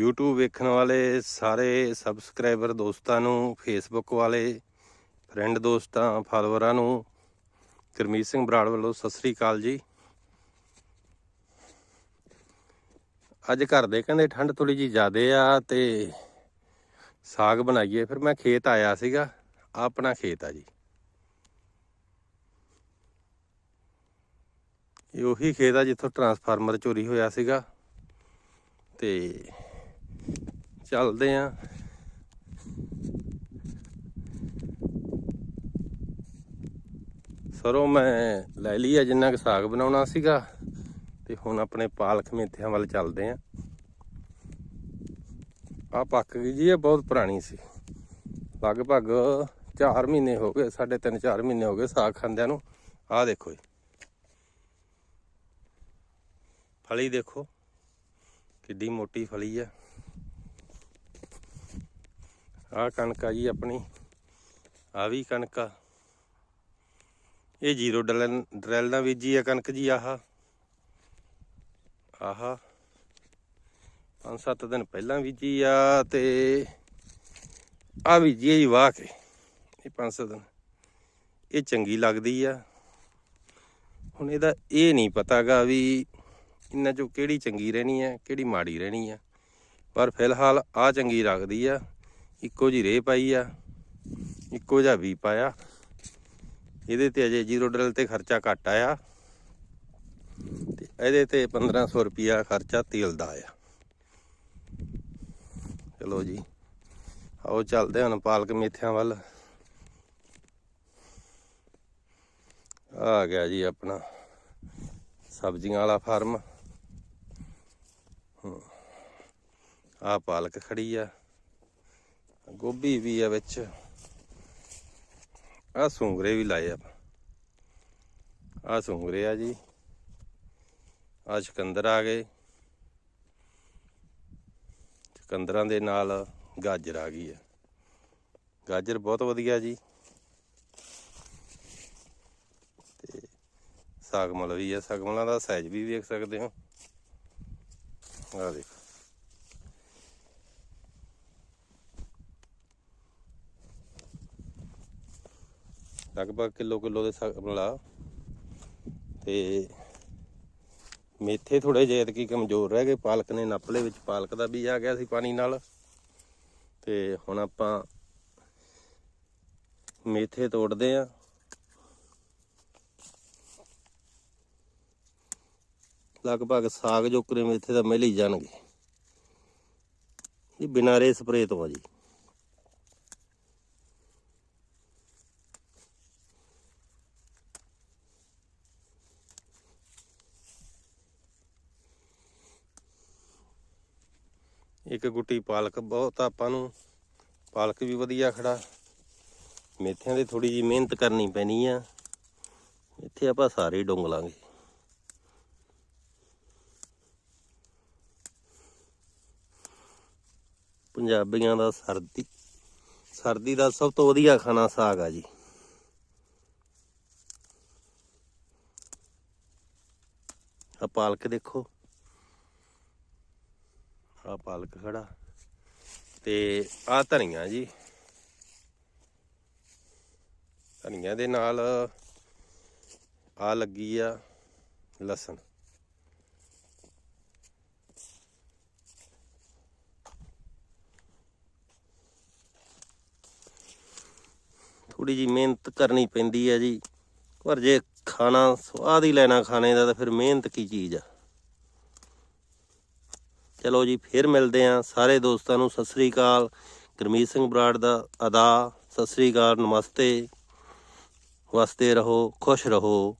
YouTube ਵੇਖਣ ਵਾਲੇ ਸਾਰੇ ਸਬਸਕ੍ਰਾਈਬਰ ਦੋਸਤਾਂ ਨੂੰ, Facebook ਵਾਲੇ ਫਰੈਂਡ ਦੋਸਤਾਂ ਫਾਲੋਅਰਾਂ ਨੂੰ, ਗੁਰਮੀਤ ਸਿੰਘ ਬਰਾੜ ਵੱਲੋਂ ਸਤਿ ਸ੍ਰੀ ਅਕਾਲ ਜੀ। ਅੱਜ ਘਰ ਦੇ ਕਹਿੰਦੇ ਠੰਡ ਥੋੜੀ ਜੀ ਜ਼ਿਆਦੇ ਆ ਤੇ ਸਾਗ ਬਣਾਈਏ। ਫਿਰ ਮੈਂ ਖੇਤ ਆਇਆ ਸੀਗਾ, ਆਪਣਾ ਖੇਤ ਆ ਜੀ। ਇਹ ਉਹੀ ਖੇਤ ਆ ਜਿੱਥੋਂ ਟਰਾਂਸਫਾਰਮਰ ਚੋਰੀ ਹੋਇਆ ਸੀਗਾ ਤੇ ਚੱਲਦੇ ਆ। ਸਰੋਂ ਮੈਂ ਲੈ ਲਈ ਆ ਜਿੰਨਾ ਕੁ ਸਾਗ ਬਣਾਉਣਾ ਸੀਗਾ, ਤੇ ਹੁਣ ਆਪਣੇ ਪਾਲਕ ਮੇਥਿਆਂ ਵੱਲ ਚੱਲਦੇ ਆ। ਆ ਪੱਕ ਗਈ ਜੀ, ਇਹ ਬਹੁਤ ਪੁਰਾਣੀ ਸੀ। ਲਗਭਗ 4 ਮਹੀਨੇ ਹੋ ਗਏ, ਸਾਢੇ ਤਿੰਨ 4 ਮਹੀਨੇ ਹੋ ਗਏ ਸਾਗ ਖਾਂਦਿਆਂ ਨੂੰ। ਆਹ ਦੇਖੋ ਜੀ। ਫਲੀ ਦੇਖੋ, ਕਿੱਡੀ ਮੋਟੀ ਫਲੀ ਆ। ਆਹ ਕਣਕ ਆ ਜੀ ਆਪਣੀ ਆ ਵੀ ਕਣਕ ਆ। ਇਹ ਜ਼ੀਰੋ ਡਰੈਲ ਡਰੈਲ ਨਾਲ ਬੀਜੀ ਆ ਕਣਕ ਜੀ, ਆਹ। ਆਹ। ਪੰਜ ਸੱਤ ਦਿਨ ਪਹਿਲਾਂ ਬੀਜੀ ਆ ਤੇ ਆ ਬੀਜੀ ਆ ਜੀ ਵਾਹ ਕੇ, ਇਹ ਪੰਜ ਸੱਤ ਦਿਨ। ਇਹ ਚੰਗੀ ਲੱਗਦੀ ਆ। ਹੁਣ ਇਹਦਾ ਇਹ ਨਹੀਂ ਪਤਾਗਾ ਵੀ ਇਹਨਾਂ ਚੋਂ ਕਿਹੜੀ ਚੰਗੀ ਰਹਿਣੀ ਹੈ ਕਿਹੜੀ ਮਾੜੀ ਰਹਿਣੀ ਆ। ਪਰ ਫਿਲਹਾਲ ਆ ਚੰਗੀ ਲੱਗਦੀ ਆ। ਇੱਕੋ ਜੀ ਰੇ ਪਾਈ ਆ, ਇੱਕੋ ਜਿਹਾ ਵੀ ਪਾਇਆ। ਇਹਦੇ ਤੇ ਅਜੇ ਜ਼ੀਰੋ ਡਰਲ ਤੇ ਖਰਚਾ ਘੱਟ ਆਇਆ। ਤੇ ਇਹਦੇ ਤੇ 1500 ਰੁਪਿਆ ਖਰਚਾ ਤੇਲ ਦਾ ਆਇਆ। ਚਲੋ ਜੀ, ਆਓ ਚੱਲਦੇ ਹਾਂ ਪਾਲਕ ਮੇਥਿਆਂ ਵੱਲ। ਆ ਗਿਆ ਜੀ ਆਪਣਾ ਸਬਜ਼ੀਆਂ ਵਾਲਾ ਫਾਰਮ। ਆ ਪਾਲਕ ਖੜੀ ਆ। ਗੋਭੀ ਵੀ ਆ ਵਿੱਚ। ਆ ਸੁੰਗਰੇ ਵੀ ਲਾਏ ਆ ਆ ਸੁੰਗਰੇ ਆ ਜੀ। ਆ ਚਕੰਦਰ ਆ ਗਏ। ਚਕੰਦਰਾਂ ਦੇ ਨਾਲ ਗਾਜਰ ਆ ਗਈ ਆ। ਗਾਜਰ ਬਹੁਤ ਵਧੀਆ ਜੀ। ਤੇ ਸਾਗਮਲ ਵੀ ਆ। ਸਾਗਮਲਾਂ ਦਾ ਸਾਈਜ਼ ਵੀ ਵੇਖ ਸਕਦੇ ਹੋ। ਆ ਦੇਖੋ। ਲਗਭਗ ਕਿਲੋ ਕਿਲੋ ਦੇ ਸਾਗਮਲਾ ਤੇ ਮੇਥੇ ਥੋੜੇ ਜਿਹੇ ਕੀ ਕਮਜ਼ੋਰ ਰਹਿ ਗਏ। ਪਾਲਕ ਨੇ ਨੱਪਲੇ ਵਿੱਚ ਪਾਲਕ ਦਾ ਬੀਜ ਆ ਗਿਆ ਸੀ ਪਾਣੀ ਨਾਲ। ਤੇ ਹੁਣ ਆਪਾਂ ਮੇਥੇ ਤੋੜਦੇ ਆ। ਲਗਭਗ ਸਾਗ ਜੋਕਰੇ ਮੇਥੇ ਦਾ ਮਿਲ ਹੀ ਜਾਣਗੇ। ਇਹ ਬਿਨਾਂ ਰੇ ਸਪਰੇਅ ਤੋਂ ਆ ਜੀ। ਇੱਕ ਗੁੱਟੀ ਪਾਲਕ ਬਹੁਤ ਆਪਾਂ ਨੂੰ। ਪਾਲਕ ਵੀ ਵਧੀਆ ਖੜਾ। ਮੇਥਿਆਂ ਦੀ ਥੋੜੀ ਜੀ ਮਿਹਨਤ ਕਰਨੀ ਪੈਣੀ ਆ। ਇੱਥੇ ਆਪਾਂ ਸਾਰੇ ਹੀ ਲਾਂਗੇ। ਪੰਜਾਬੀਆਂ ਦਾ ਸਰਦੀ। ਸਰਦੀ ਦਾ ਸਭ ਤੋਂ ਵਧੀਆ ਖਾਣਾ ਸਾਗ ਆ ਜੀ। ਆ ਪਾਲਕ ਦੇਖੋ। ਆ ਪਾਲਕ ਖੜਾ। ਤੇ ਆ ਧਨੀਆ ਜੀ। ਧਨੀਆ ਦੇ ਨਾਲ ਆ ਲੱਗੀ ਆ ਲਸਣ। ਥੋੜੀ ਜੀ ਮਿਹਨਤ ਕਰਨੀ ਪੈਂਦੀ ਆ ਜੀ। ਪਰ ਜੇ ਖਾਣਾ ਸਵਾਦ ਹੀ ਲੈਣਾ ਖਾਣੇ ਦਾ ਤਾਂ ਫਿਰ ਮਿਹਨਤ ਕੀ ਚੀਜ਼ ਆ। ਚਲੋ ਜੀ, ਫਿਰ ਮਿਲਦੇ ਆਂ ਸਾਰੇ ਦੋਸਤਾਂ ਨੂੰ ਸਤਿ ਸ੍ਰੀ ਅਕਾਲ। ਗੁਰਮੀਤ ਸਿੰਘ ਬਰਾੜ ਦਾ ਅਦਾ। ਸਤਿ ਸ੍ਰੀ ਅਕਾਲ, ਨਮਸਤੇ। ਵਸਤੇ ਰਹੋ, ਖੁਸ਼ ਰਹੋ।